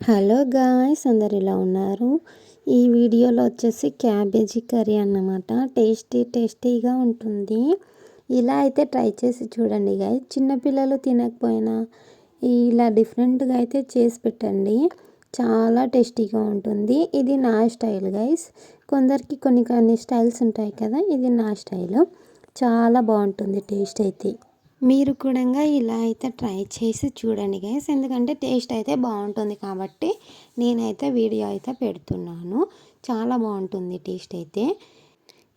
Hello guys అందరు ఇలా ఉన్నారు? ఈ వీడియోలో వచ్చేసి క్యాబేజీ కర్రీ అన్నమాట. టేస్టీ టేస్టీగా ఉంటుంది. ఇలా అయితే ట్రై చేసి చూడండి గాయస్. చిన్నపిల్లలు తినకపోయినా ఇలా డిఫరెంట్గా అయితే చేసి పెట్టండి. చాలా టేస్టీగా ఉంటుంది. ఇది నా స్టైల్ గైస్ కొందరికి కొన్ని కొన్ని స్టైల్స్ ఉంటాయి కదా ఇది నా స్టైల్. చాలా బాగుంటుంది టేస్ట్ అయితే. మీరు కూడా ఇలా అయితే ట్రై చేసి చూడండి గైస్ ఎందుకంటే టేస్ట్ అయితే బాగుంటుంది కాబట్టి నేనైతే వీడియో అయితే పెడుతున్నాను. చాలా బాగుంటుంది టేస్ట్ అయితే.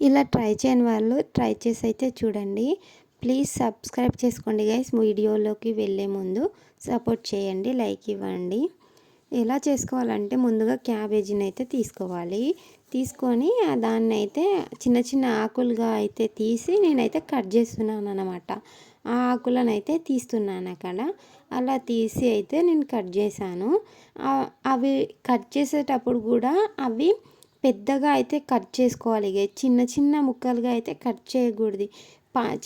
ఇలా ట్రై చేయని వాళ్ళు ట్రై చేసి అయితే చూడండి. ప్లీజ్ సబ్స్క్రైబ్ చేసుకోండి గైస్ వీడియోలోకి వెళ్ళే ముందు సపోర్ట్ చేయండి లైక్ ఇవ్వండి. ఎలా చేసుకోవాలంటే ముందుగా క్యాబేజీని అయితే తీసుకోవాలి. తీసుకొని దాన్ని అయితే చిన్న చిన్న ఆకులుగా అయితే తీసి నేనైతే కట్ చేస్తున్నాను అనమాట ఆ ఆకులను అయితే తీస్తున్నాను అక్కడ. అలా తీసి అయితే నేను కట్ చేశాను. అవి కట్ చేసేటప్పుడు కూడా అవి పెద్దగా అయితే కట్ చేసుకోవాలి. చిన్న చిన్న ముక్కలుగా అయితే కట్ చేయకూడదు.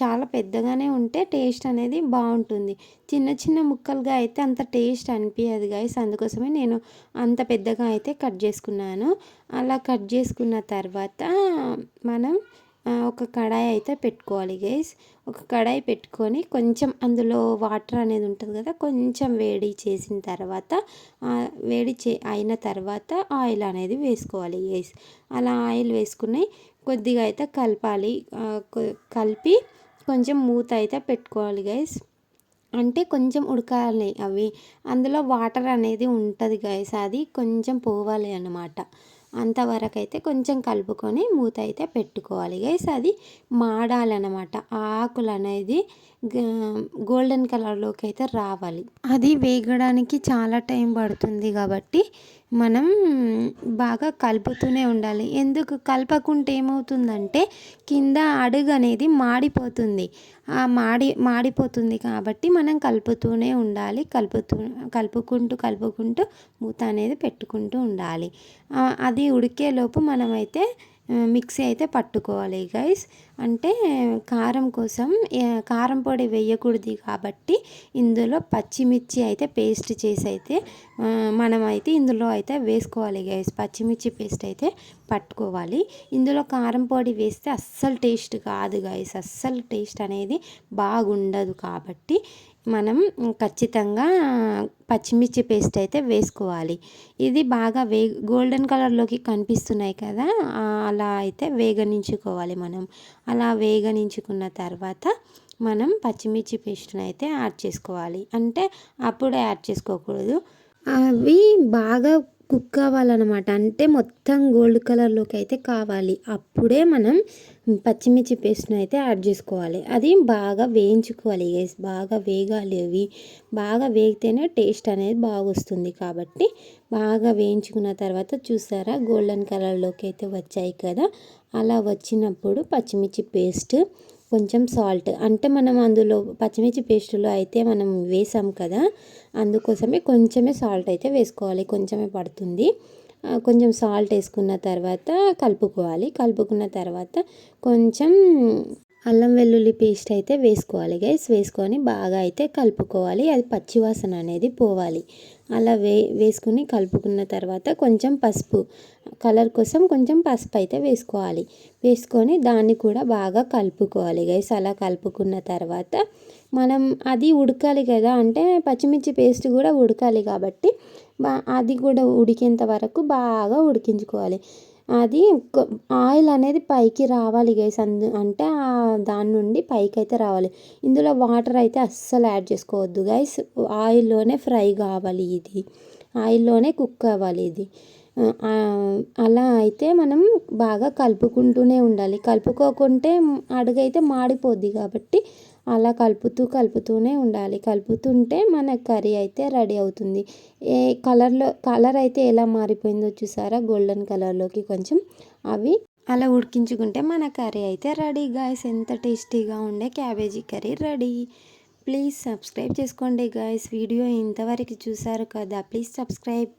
చాలా పెద్దగానే ఉంటే టేస్ట్ అనేది బాగుంటుంది. చిన్న చిన్న ముక్కలుగా అయితే అంత టేస్ట్ అనిపించదు గైస్ అందుకోసమే నేను అంత పెద్దగా అయితే కట్ చేసుకున్నాను. అలా కట్ చేసుకున్న తర్వాత మనం ఒక కడాయి అయితే పెట్టుకోవాలి గైస్ ఒక కడాయి పెట్టుకొని కొంచెం అందులో వాటర్ అనేది ఉంటుంది కదా కొంచెం వేడి చేసిన తర్వాత వేడి చే అయిన తర్వాత ఆయిల్ అనేది వేసుకోవాలి గైస్ అలా ఆయిల్ వేసుకుని కొద్దిగా అయితే కలపాలి. కలిపి కొంచెం మూత అయితే పెట్టుకోవాలి గైస్ అంటే కొంచెం ఉడకాలి అవి. అందులో వాటర్ అనేది ఉంటుంది గైస్ అది కొంచెం పోవాలి అన్నమాట. అంతవరకు అయితే కొంచెం కలుపుకొని మూత అయితే పెట్టుకోవాలి. గైస్ అది మాడాలన్నమాట. ఆకులు అనేది గోల్డెన్ కలర్లోకి అయితే రావాలి. అది వేగడానికి చాలా టైం పడుతుంది కాబట్టి మనం బాగా కలుపుతూనే ఉండాలి. ఎందుకు? కలపకుంటే ఏమవుతుందంటే కింద అడుగు అనేది మాడిపోతుంది. ఆ మాడి మాడిపోతుంది కాబట్టి మనం కలుపుతూనే ఉండాలి. కలుపుతూ కలుపుకుంటూ కలుపుకుంటూ మూత అనేది పెట్టుకుంటూ ఉండాలి. అది ఉడికేలోపు మనమైతే మిక్సీ అయితే పట్టుకోవాలి గైస్ అంటే కారం కోసం కారం పొడి వేయకూడదు కాబట్టి ఇందులో పచ్చిమిర్చి అయితే పేస్ట్ చేసి అయితే మనమైతే ఇందులో అయితే వేసుకోవాలి గైస్ పచ్చిమిర్చి పేస్ట్ అయితే పట్టుకోవాలి. ఇందులో కారం పొడి వేస్తే అస్సలు టేస్ట్ కాదు గైస్ అస్సలు టేస్ట్ అనేది బాగుండదు కాబట్టి మనం ఖచ్చితంగా పచ్చిమిర్చి పేస్ట్ అయితే వేసుకోవాలి. ఇది బాగా వే గోల్డెన్ కలర్లోకి కనిపిస్తున్నాయి కదా అలా అయితే వేగనించుకోవాలి మనం. అలా వేగనించుకున్న తర్వాత మనం పచ్చిమిర్చి పేస్ట్ని అయితే యాడ్ చేసుకోవాలి. అంటే అప్పుడే యాడ్ చేసుకోకూడదు. అవి బాగా కుక్ కావాలన్నమాట. అంటే మొత్తం గోల్డ్ కలర్లోకి అయితే కావాలి. అప్పుడే మనం పచ్చిమిర్చి పేస్ట్ని అయితే యాడ్ చేసుకోవాలి. అది బాగా వేయించుకోవాలి. గైస్ బాగా వేగాలి అవి. బాగా వేగితేనే టేస్ట్ అనేది బాగా వస్తుంది కాబట్టి బాగా వేయించుకున్న తర్వాత చూసారా గోల్డెన్ కలర్లోకి అయితే వచ్చాయి కదా. అలా వచ్చినప్పుడు పచ్చిమిర్చి పేస్ట్ కొంచెం సాల్ట్. అంటే మనం అందులో పచ్చిమిర్చి పేస్టులో అయితే మనం వేసాం కదా అందుకోసమే కొంచెమే సాల్ట్ అయితే వేసుకోవాలి. కొంచెమే పడుతుంది. కొంచెం సాల్ట్ వేసుకున్న తర్వాత కలుపుకోవాలి. కలుపుకున్న తర్వాత కొంచెం అల్లం వెల్లుల్లి పేస్ట్ అయితే వేసుకోవాలి గైస్ వేసుకొని బాగా అయితే కలుపుకోవాలి. అది పచ్చివాసన అనేది పోవాలి. అలా వే వేసుకుని కలుపుకున్న తర్వాత కొంచెం పసుపు కలర్ కోసం కొంచెం పసుపు అయితే వేసుకోవాలి. వేసుకొని దాన్ని కూడా బాగా కలుపుకోవాలి గైస్ అలా కలుపుకున్న తర్వాత మనం అది ఉడకాలి కదా. అంటే పచ్చిమిర్చి పేస్ట్ కూడా ఉడకాలి కాబట్టి అది కూడా ఉడికేంత వరకు బాగా ఉడికించుకోవాలి. అది ఆయిల్ అనేది పైకి రావాలి గైస్ అందు అంటే దాని నుండి పైకి అయితే రావాలి. ఇందులో వాటర్ అయితే అస్సలు యాడ్ చేసుకోవద్దు గైస్ ఆయిల్లోనే ఫ్రై కావాలి ఇది. ఆయిల్లోనే కుక్ అవ్వాలి ఇది. అలా అయితే మనం బాగా కలుపుకుంటూనే ఉండాలి. కలుపుకోకుంటే అడుగైతే మాడిపోద్ది కాబట్టి అలా కలుపుతూ కలుపుతూనే ఉండాలి. కలుపుతుంటే మన కర్రీ అయితే రెడీ అవుతుంది. ఏ కలర్లో కలర్ అయితే ఎలా మారిపోయిందో చూసారా? గోల్డెన్ కలర్లోకి కొంచెం అవి అలా ఉడికించుకుంటే మన కర్రీ అయితే రెడీ. గాయస్ ఎంత టేస్టీగా ఉండే cabbage curry ready. Please subscribe చేసుకోండి గాయస్. వీడియో ఇంతవరకు చూసారు కదా ప్లీజ్ సబ్స్క్రైబ్.